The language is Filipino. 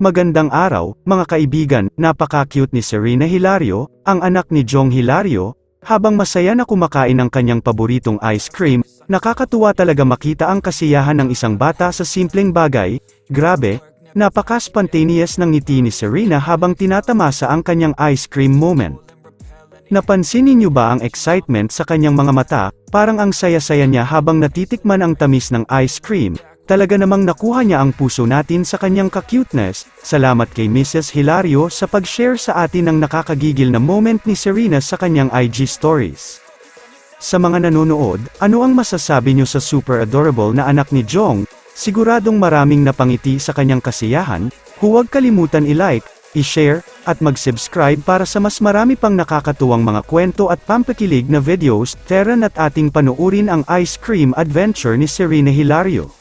Magandang araw, mga kaibigan, napaka-cute ni Serena Hilario, ang anak ni Jong Hilario, habang masaya na kumakain ng kanyang paboritong ice cream, nakakatuwa talaga makita ang kasiyahan ng isang bata sa simpleng bagay, grabe, napaka-spontaneous ng ngiti ni Serena habang tinatamasa ang kanyang ice cream moment. Napansin ninyo ba ang excitement sa kanyang mga mata, parang ang saya-saya niya habang natitikman ang tamis ng ice cream, Talaga namang nakuha niya ang puso natin sa kanyang ka-cuteness. Salamat kay Mrs. Hilario sa pag-share sa atin ng nakakagigil na moment ni Serena sa kanyang IG stories. Sa mga nanonood, ano ang masasabi niyo sa super adorable na anak ni Jong? Siguradong maraming napangiti sa kanyang kasiyahan, huwag kalimutan i-like, i-share, at mag-subscribe para sa mas marami pang nakakatuwang mga kwento at pampakilig na videos, tara at ating panuurin ang ice cream adventure ni Serena Hilario.